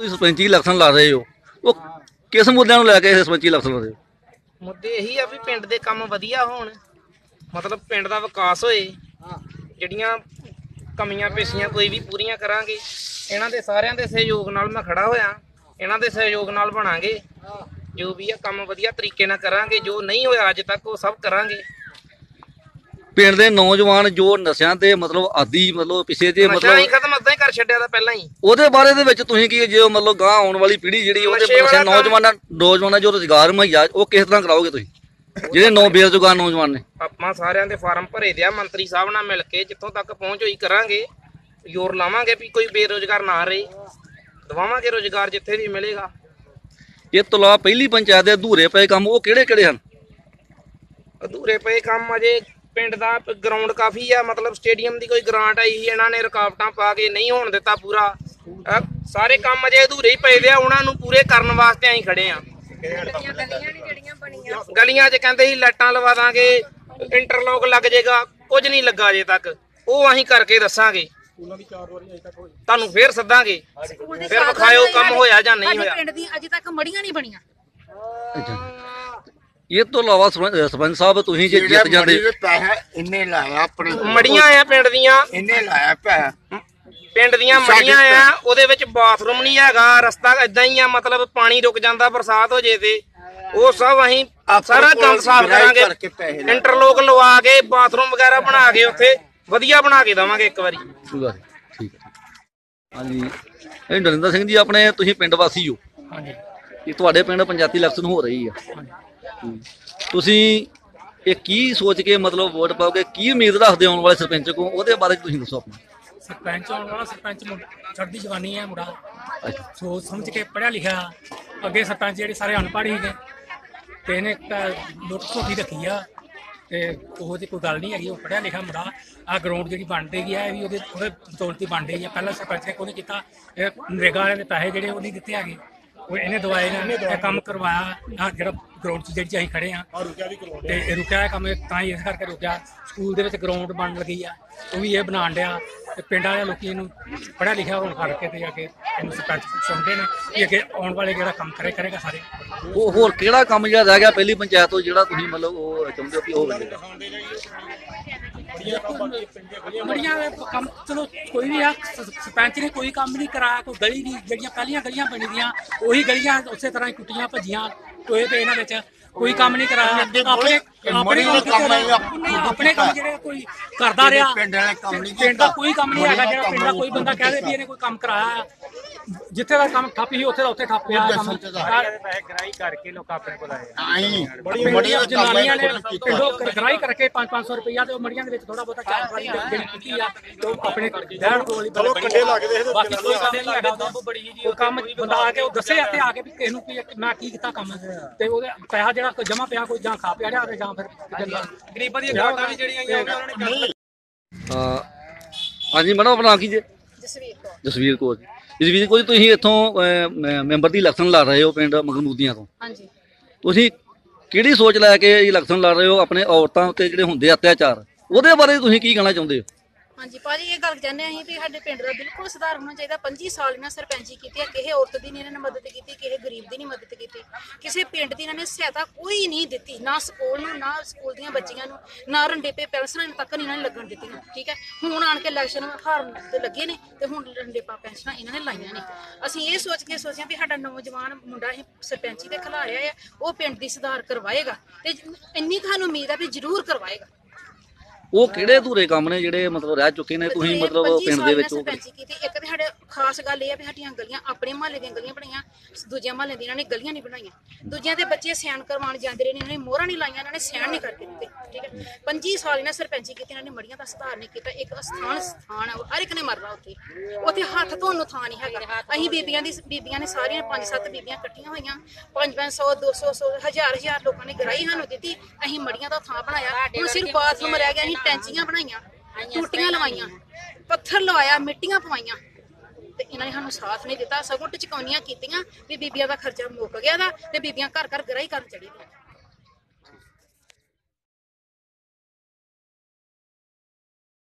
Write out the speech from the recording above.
ਤੁਸੀਂ ਸਰਪੰਚੀ ਇਲੈਕਸ਼ਨ ਲੜ ਰਹੇ ਹੋ। ਉਹ ਕਿਸ ਮੁੱਦਿਆਂ ਨੂੰ ਲੈ ਕੇ ਸਰਪੰਚੀ ਇਲੈਕਸ਼ਨ ਲੜ ਰਹੇ ਹੋ? ਮੁੱਦੇ ਇਹੀ ਆ ਵੀ ਪਿੰਡ ਦੇ ਕੰਮ ਵਧੀਆ ਹੋਣ। ਮਤਲਬ ਪਿੰਡ ਦਾ ਵਿਕਾਸ ਹੋਏ, ਜਿਹੜੀਆਂ ਕਮੀਆਂ ਪੇਸ਼ੀਆਂ ਕੋਈ ਵੀ ਪੂਰੀਆਂ ਕਰਾਂਗੇ, ਇਹਨਾਂ ਦੇ ਸਾਰਿਆਂ ਦੇ ਸਹਿਯੋਗ ਨਾਲ ਮੈਂ ਖੜਾ ਹੋਇਆ। ਇਹਨਾਂ ਦੇ ਸਹਿਯੋਗ ਨਾਲ ਬਣਾਂਗੇ। ਜੋ ਵੀ ਆ ਕੰਮ ਵਧੀਆ ਤਰੀਕੇ ਨਾਲ ਕਰਾਂਗੇ, ਜੋ ਨਹੀਂ ਹੋਇਆ ਅੱਜ ਤੱਕ ਉਹ ਸਭ ਕਰਾਂਗੇ। ਪਿੰਡ ਦੇ ਨੌਜਵਾਨ ਜੋ ਨਸ਼ਿਆਂ ਤੇ ਮਤਲਬ ਆਦੀ ਮਤਲਬ ਪਿੱਛੇ ਜੇ ਨਸ਼ਾ ਹੀ ਮਤਲਬ ਖਤਮ ਅੱਧਾ ਹੀ ਕਰ ਛੱਡਿਆ ਤਾਂ ਪਹਿਲਾਂ ਹੀ। ਉਹਦੇ ਬਾਰੇ ਦੇ ਵਿੱਚ ਤੁਸੀਂ ਕੀ ਜੇ ਮਤਲਬ ਗਾਂ ਆਉਣ ਵਾਲੀ ਪੀੜ੍ਹੀ ਜਿਹੜੀ ਉਹਦੇ ਨਸ਼ੇ ਵਾਲਾ ਨਸ਼ਾ ਕੰਮ- ਨੌਜਵਾਨਾਂ ਨੌਜਵਾਨਾਂ ਜੋ ਰੋਜ਼ਗਾਰ ਮੁਹੱਈਆ ਉਹ ਕਿਸ ਤਰ੍ਹਾਂ ਕਰਾਓਗੇ ਤੁਸੀਂ? ਜਿਹੜੇ ਨੌ ਬੇਰੁਜ਼ਗਾਰ ਨੌਜਵਾਨ ਨੇ। ਆਪਾਂ ਸਾਰਿਆਂ ਦੇ ਫਾਰਮ ਭਰੇ ਦੇ ਆ ਮੰਤਰੀ ਸਾਹਿਬ ਨਾਲ ਮਿਲ ਕੇ ਜਿੱਥੋਂ ਤੱਕ ਪਹੁੰਚ ਹੋਈ ਕਰਾਂਗੇ। ਜ਼ੋਰ ਲਾਵਾਂਗੇ ਵੀ ਕੋਈ ਬੇਰੋਜ਼ਗਾਰ ਨਾ ਰਹੇ। ਦਵਾਵਾਂਗੇ ਰੋਜ਼ਗਾਰ ਜਿੱਥੇ ਵੀ ਮਿਲੇਗਾ। ਇਹ ਤੋਂ ਇਲਾਵਾ ਪਹਿਲੀ ਪੰਚਾਇਤ ਦੇ ਅਧੂਰੇ ਪਏ ਕੰਮ ਉਹ ਕਿਹੜੇ ਕਿਹੜੇ ਹਨ? ਅਧੂਰੇ ਪਏ ਕੰਮ ਅਜੇ ਪਿੰਡ ਦਾ ਗਰਾਊਂਡ ਕਾਫੀ ਆ ਮਤਲਬ ਸਟੇਡੀਅਮ ਦੀ ਕੋਈ ਗ੍ਰਾਂਟ ਆਈ ਸੀ ਇਹਨਾਂ ਨੇ ਰੁਕਾਵਟਾਂ ਪਾ ਕੇ ਨਹੀਂ ਹੋਣ ਦਿੱਤਾ ਪੂਰਾ। ਅਹ ਸਾਰੇ ਕੰਮ ਅਜੇ ਅਧੂਰੇ ਹੀ ਪਏ ਦੇ ਆ ਉਹਨਾਂ ਨੂੰ ਪੂਰੇ ਕਰਨ ਵਾਸਤੇ ਅਸੀਂ ਖੜੇ ਆ। ਗਲੀਆਂ 'ਚ ਕਹਿੰਦੇ ਸੀ ਲਾਈਟਾਂ ਲਵਾ ਦਾਂਗੇ ਇੰਟਰਲੋਕ ਲੱਗ ਜਾਏਗਾ ਕੁਝ ਨਹੀਂ ਲੱਗਾ ਅਜੇ ਤੱਕ। ਉਹ ਅਸੀਂ ਕਰਕੇ ਦੱਸਾਂਗੇ। ਤੁਹਾਨੂੰ ਫੇਰ ਸੱਦਾਂਗੇ। ਫਿਰ ਵਿਖਾਇਓ ਕੰਮ ਹੋਇਆ ਜਾਂ ਨਹੀਂ ਹੋਇਆ। ਪਿੰਡ ਦੀ ਅਜੇ ਤੱਕ ਮੜੀਆਂ ਨਹੀਂ ਬਣੀਆਂ। ਇਹ ਤੋਂ ਇਲਾਵਾ ਸਰਪੰਚ ਸਰਪੰਚ ਸਾਹਿਬ ਤੁਸੀਂ ਜੇ ਜਿੱਤ ਜਾਂਦੇ ਪੈਸਾ ਇੰਨੇ ਲਾਇਆ ਆਪਣੇ ਮੜੀਆਂ ਆ ਪਿੰਡ ਦੀਆਂ। ਇੰਨੇ ਲਾਇਆ ਪੈਸਾ। ਪਿੰਡ ਦੀਆਂ ਮੜੀਆਂ ਆ ਉਹਦੇ ਵਿੱਚ ਬਾਥਰੂਮ ਨਹੀਂ ਹੈਗਾ ਰਸਤਾ ਇਦਾਂ ਹੀ ਆ ਮਤਲਬ ਪਾਣੀ ਰੁਕ ਜਾਂਦਾ ਬਰਸਾਤ ਹੋ ਜੇ ਤੇ। ਉਹ ਸਭ ਅਸੀਂ ਸਾਰਾ ਗੰਦ ਸਾਫ਼ ਕਰਾਂਗੇ। ਇੰਟਰਲੋਕ ਲਵਾ ਕੇ ਬਾਥਰੂਮ ਵਗੈਰਾ ਬਣਾ ਕੇ ਉੱਥੇ ਵਧੀਆ ਬਣਾ ਕੇ ਦਵਾਂਗੇ ਇੱਕ ਵਾਰੀ। ਠੀਕ ਹੈ ਹਾਂਜੀ। ਇਹ ਨਰਿੰਦਰ ਸਿੰਘ ਜੀ ਆਪਣੇ ਤੁਸੀਂ ਪਿੰਡ ਵਾਸੀ ਹੋ। ਹਾਂਜੀ। ਇਹ ਤੁਹਾਡੇ ਪਿੰਡ ਪੰਚਾਇਤੀ ਇਲੈਕਸ਼ਨ ਹੋ ਰਹੀ ਆ। ਤੁਸੀਂ ਇਹ ਕੀ ਸੋਚ ਕੇ ਮਤਲਬ ਵੋਟ ਪਾਓਗੇ? ਕੀ ਉਮੀਦ ਰੱਖਦੇ ਆਉਣ ਵਾਲੇ ਸਰਪੰਚ ਕੋ ਉਹਦੇ ਬਾਰੇ ਤੁਸੀਂ ਦੱਸੋ ਆਪਣਾ। ਸਰਪੰਚ ਆਉਣ ਵਾਲਾ ਸਰਪੰਚ ਚੜ੍ਹਦੀ ਜਵਾਨੀ ਹੈ ਮੁੰਡਾ। ਸੋਚ ਸਮਝ ਕੇ ਪੜਿਆ ਲਿਖਿਆ। ਅੱਗੇ ਸਰਪੰਚ ਜਿਹੜੇ ਸਾਰੇ ਅਨਪੜ੍ਹ ਸੀਗੇ ਤੇ ਇਹਨੇ ਲੁੱਟ ਖੋਟੀ ਰੱਖੀ ਆ। ਤੇ ਉਹ ਦੀ ਕੋਈ ਗੱਲ ਨਹੀਂ ਹੈਗੀ। ਉਹ ਪੜਿਆ ਲਿਖਿਆ ਮੁੰਡਾ। ਆ ਗਰਾਊਂਡ ਜਿਹੜੀ ਬਣ ਰਹੀ ਹੈ ਇਹ ਵੀ ਉਹਦੇ ਉਹਦੇ ਬਦੌਲਤ ਹੀ ਬਣ ਰਹੀ ਹੈ। ਪਹਿਲਾਂ ਸਰਪੰਚ ਨੇ ਕੋਈ ਨਹੀਂ ਕੀਤਾ। ਨਰੇਗਾ ਵਾਲਿਆਂ ਦੇ ਪੈਸੇ ਜਿਹੜੇ ਉਹ ਨਹੀਂ ਦਿੱਤੇ ਹੈਗੇ। ਉਹ ਇਹਨੇ ਦਵਾਏ ਨੇ ਇਹ ਕੰਮ ਕਰਵਾਇਆ। ਆ ਜਿਹੜਾ ਗਰਾਊਂਡ 'ਚ ਜਿਹੜੀ ਅਸੀਂ ਖੜੇ ਆ ਤੇ ਇਹ ਰੁਕਿਆ ਇਹ ਕੰਮ ਇਹ ਤਾਂ ਹੀ ਇਸ ਕਰਕੇ ਰੁਕਿਆ। ਸਕੂਲ ਦੇ ਵਿੱਚ ਗਰਾਊਂਡ ਬਣਨ ਲੱਗੀ ਆ ਉਹ ਵੀ ਇਹ ਬਣਾਉਣ ਡਿਆ। ਤੇ ਪਿੰਡਾਂ ਦੇ ਲੋਕੀ ਇਹਨੂੰ ਪੜ੍ਹਿਆ ਲਿਖਿਆ ਹੁਣ ਫੜ ਕੇ ਤੇ ਅੱਗੇ ਇਹਨੂੰ ਸਰਪੰਚ ਚਾਹੁੰਦੇ ਨੇ ਕਿ ਅੱਗੇ ਆਉਣ ਵਾਲੇ ਜਿਹੜਾ ਕੰਮ ਕਰੇ ਕਰੇਗਾ ਸਾਰੇ। ਉਹ ਹੋਰ ਕਿਹੜਾ ਕੰਮ ਜਿਹੜਾ ਰਹਿ ਗਿਆ ਪਹਿਲੀ ਪੰਚਾਇਤ ਤੋਂ ਜਿਹੜਾ ਤੁਸੀਂ ਮਤਲਬ ਉਹ ਚਾਹੁੰਦੇ ਹੋ ਕਿ ਉਹ ਹੋਵੇ ਬੜੀਆਂ ਕੰਮ ਚਲੋ ਕੋਈ ਵੀ ਆ ਸਰਪੰਚ ਨੇ ਕੋਈ ਕੰਮ ਨਹੀਂ ਕਰਾਇਆ ਕੋਈ ਗਲੀ ਨਹੀਂ ਜਿਹੜੀਆਂ ਪਹਿਲੀਆਂ ਗਲੀਆਂ ਬਣੀਆਂ ਉਹੀ ਗਲੀਆਂ ਉਸੇ ਤਰ੍ਹਾਂ ਹੀ ਟੁੱਟੀਆਂ ਭੱਜੀਆਂ ਟੋਏ ਤੇ ਇਹਨਾਂ ਵਿੱਚ ਕੋਈ ਕੰਮ ਨਹੀਂ ਕਰਾਇਆ। ਆਪਣੇ ਆਪਣੇ ਕੰਮ ਜਿਹੜੇ ਆਪਣੇ ਕੰਮ ਜਿਹੜੇ ਕੋਈ ਕਰਦਾ ਰਿਹਾ ਪਿੰਡ ਵਾਲੇ ਕੰਮ ਨਹੀਂ ਪਿੰਡ ਦਾ ਕੋਈ ਕੰਮ ਨਹੀਂ ਹੈਗਾ ਜਿਹੜਾ ਪਿੰਡ ਦਾ ਕੋਈ ਬੰਦਾ ਕਹਦੇ ਵੀ ਇਹਨੇ ਕੋਈ ਕੰਮ ਕਰਾਇਆ। ਜਿੱਥੇ ਦਾ ਕੰਮ ਠੱਪ ਸੀ ਉੱਥੇ ਦਾ ਉੱਥੇ ਠੱਪ ਪਿਆ ਕੰਮ ਆਈ ਬੜੀਆਂ ਬੜੀਆਂ ਜਨਾਨੀਆਂ ਨੇ ਕੰਮ ਕੀਤਾ। ਪਿੰਡੋਂ ਗਰਾਈ ਕਰਕੇ 5-500 ਰੁਪਈਆ ਤੇ ਉਹ ਮੜੀਆਂ ਦੇ ਵਿੱਚ ਥੋੜਾ ਬਹੁਤਾ ਚਾਰ ਵਾਰੀ ਜਿਹੜੀ ਕੀਤੀ ਆ। ਤੇ ਉਹ ਆਪਣੇ ਡੈਡ ਕੋਲ ਹੀ ਚਲੋ ਕੰਡੇ ਲੱਗਦੇ ਬਾਕੀ ਕੋਈ ਕੰਮ ਨਹੀਂ ਹੈਗਾ। ਉਹਦਾ ਬੜੀ ਜੀ ਉਹ ਕੰਮ ਬੰਦਾ ਆ ਕੇ ਉਹ ਦੱਸੇ ਇੱਥੇ ਆ ਕੇ ਵੀ ਕਿਸ ਨੂੰ ਕੀ ਮੈਂ ਕੀ ਕੀਤਾ ਕੰਮ। ਤੇ ਉਹਦੇ ਪੈਸਾ ਜਿਹੜਾ ਕੋਈ ਜਮਾ ਪਿਆ ਕੋਈ ਜਾਂ ਖਾ ਪਿਆ ਜਾਂ ਫਿਰ ਗਰੀਬਾਂ ਦੀਆਂ ਗਾਟਾਂ ਵੀ ਜਿਹੜੀਆਂ ਆਈਆਂ ਉਹਨਾਂ ਨੇ ਹਾਂ ਹਾਂਜੀ ਮੈਡਮ ਆਪਣਾ ਨਾਂ ਕੀ ਜੇ? ਜਸਵੀਰ ਕੌਰ। ਜਸਵੀਰ ਕੌਰ ਜੀ। ਜਸਵੀਰ ਕੌਰ ਜੀ ਤੁਸੀਂ ਇੱਥੋਂ ਮੈਂਬਰ ਦੀ ਇਲੈਕਸ਼ਨ ਲੜ ਰਹੇ ਹੋ ਪਿੰਡ ਮਖਨੂਦੀਆਂ ਤੋਂ। ਹਾਂਜੀ। ਤੁਸੀਂ ਕਿਹੜੀ ਸੋਚ ਲੈ ਕੇ ਇਲੈਕਸ਼ਨ ਲੜ ਰਹੇ ਹੋ ਆਪਣੇ ਔਰਤਾਂ ਉੱਤੇ ਜਿਹੜੇ ਹੁੰਦੇ ਅਤਿਆਚਾਰ? ਉਹਦੇ ਬਾਰੇ ਤੁਸੀਂ ਕੀ ਕਹਿਣਾ ਚਾਹੁੰਦੇ ਹੋ? ਹਾਂਜੀ ਭਾਜੀ ਇਹ ਗੱਲ ਚਾਹੁੰਦੇ ਹਾਂ ਅਸੀਂ ਵੀ ਸਾਡੇ ਪਿੰਡ ਦਾ ਬਿਲਕੁਲ ਸੁਧਾਰ ਹੋਣਾ ਚਾਹੀਦਾ। 25 ਸਾਲ ਇਹਨਾਂ ਸਰਪੰਚੀ ਕੀਤੀ ਹੈ ਕਿਸੇ ਔਰਤ ਦੀ ਨਹੀਂ ਇਹਨਾਂ ਨੇ ਮਦਦ ਕੀਤੀ, ਕਿਸੇ ਗਰੀਬ ਦੀ ਨਹੀਂ ਮਦਦ ਕੀਤੀ। ਕਿਸੇ ਪਿੰਡ ਦੀ ਇਹਨਾਂ ਨੇ ਸਹਾਇਤਾ ਕੋਈ ਨਹੀਂ ਦਿੱਤੀ, ਨਾ ਸਕੂਲ ਨੂੰ, ਨਾ ਸਕੂਲ ਦੀਆਂ ਬੱਚੀਆਂ ਨੂੰ, ਨਾ ਰੰਡੇਪੇ ਪੈਨਸ਼ਨਾਂ ਤੱਕ ਨਹੀਂ ਇਹਨਾਂ ਨੇ ਲੱਗਣ ਦਿੱਤੀਆਂ, ਠੀਕ ਹੈ? ਹੁਣ ਆਣ ਕੇ ਇਲੈਕਸ਼ਨ ਹਾਰਨ ਤੇ ਲੱਗੇ ਨੇ ਤੇ ਹੁਣ ਰੰਡੇਪਾ ਪੈਨਸ਼ਨਾਂ ਇਹਨਾਂ ਨੇ ਲਾਈਆਂ ਨੇ। ਅਸੀਂ ਇਹ ਸੋਚ ਕੇ ਸੋਚਿਆ ਵੀ ਸਾਡਾ ਨੌਜਵਾਨ ਮੁੰਡਾ ਇਹ ਸਰਪੰਚੀ ਤੇ ਖਿਲਾਰਿਆ ਹੈ ਉਹ ਪਿੰਡ ਦੀ ਸੁਧਾਰ ਕਰਵਾਏਗਾ ਤੇ ਇੰਨੀ ਕੁ ਉਮੀਦ ਆ ਵੀ ਜ਼ਰੂਰ ਕਰਵਾਏਗਾ। ਉਹ ਕਿਹੜੇ ਅਧੂਰੇ ਕੰਮ ਨੇ ਜਿਹੜੇ ਮਤਲਬ ਰਹਿ ਚੁੱਕੇ ਨੇ? ਤੁਸੀਂ ਮਤਲਬ ਪਿੰਡ ਦੇ ਵਿੱਚ ਉਹ ਸਰਪੰਚੀ ਕੀਤੀ ਇੱਕ ਤੇ ਖਾਸ ਗੱਲ ਇਹ ਆ ਵੀ ਸਾਡੀਆਂ ਗਲੀਆਂ ਆਪਣੇ ਮਹੱਲੇ ਦੀਆਂ ਗਲੀਆਂ ਬਣਾਈਆਂ ਦੂਜਿਆਂ ਮਹੱਲੇ ਦੀਆਂ ਇਹਨਾਂ ਨੇ ਗਲੀਆਂ ਨਹੀਂ ਬਣਾਈਆਂ। ਦੂਜਿਆਂ ਦੇ ਬੱਚੇ ਸਿਆਣ ਕਰਵਾਉਣ ਜਾਂਦੇ ਰਹੇ ਨੇ ਇਹਨਾਂ ਨੇ ਮੋਹਰਾਂ ਨਹੀਂ ਲਾਈਆਂ ਇਹਨਾਂ ਨੇ ਸਿਆਣ ਨਹੀਂ ਕਰਕੇ ਦਿੱਤੇ ਠੀਕ ਹੈ। 25 ਸਾਲ ਇਹਨਾਂ ਸਰਪੰਚੀ ਕੀਤੀ ਇਹਨਾਂ ਨੇ ਮੜੀਆਂ ਦਾ ਸੁਧਾਰ ਨਹੀਂ ਕੀਤਾ ਇੱਕ ਸਥਾਨ ਸਥਾਨ ਆ, ਹਰ ਇੱਕ ਨੇ ਮਰਨਾ ਉੱਥੇ। ਉੱਥੇ ਹੱਥ ਧੋਣ ਨੂੰ ਥਾਂ ਨਹੀਂ ਹੈਗਾ। ਅਸੀਂ ਬੀਬੀਆਂ ਦੀ ਬੀਬੀਆਂ ਨੇ ਸਾਰੀਆਂ ਪੰਜ ਸੱਤ ਬੀਬੀਆਂ ਇਕੱਠੀਆਂ ਹੋਈਆਂ 5-500 200 100 ਹਜ਼ਾਰ ਹਜ਼ਾਰ ਲੋਕਾਂ ਨੇ ਗਰਾਈ ਸਾਨੂੰ ਦਿੱਤੀ ਅਸੀਂ ਮੜੀਆਂ ਦਾ ਥਾਂ ਬਣਾਇਆ ਹੁਣ ਸਿਰਫ ਬਾਥਰੂਮ ਰਹਿ ਗਿਆ ਅਸੀਂ ਟੈਂਚੀਆਂ ਬਣਾਈਆਂ ਟੂਟੀਆਂ ਲਵਾਈਆਂ ਪੱਥਰ ਲਵਾਇਆ ਮਿੱਟੀਆਂ ਪਵਾਈਆਂ ਤੇ ਇਹਨਾਂ ਨੇ ਸਾਨੂੰ ਸਾਥ ਨਹੀਂ ਦਿੱਤਾ। ਸਗੋਂ ਟਚਕਾਉਣੀਆਂ ਕੀਤੀਆਂ ਵੀ ਬੀਬੀਆਂ ਦਾ ਖਰਚਾ ਮੁੱਕ ਗਿਆ ਦਾ ਤੇ ਬੀਬੀਆਂ ਘਰ ਘਰ ਗਰਾਈ ਕਰਨ ਚੜੀ ਦੀਆਂ।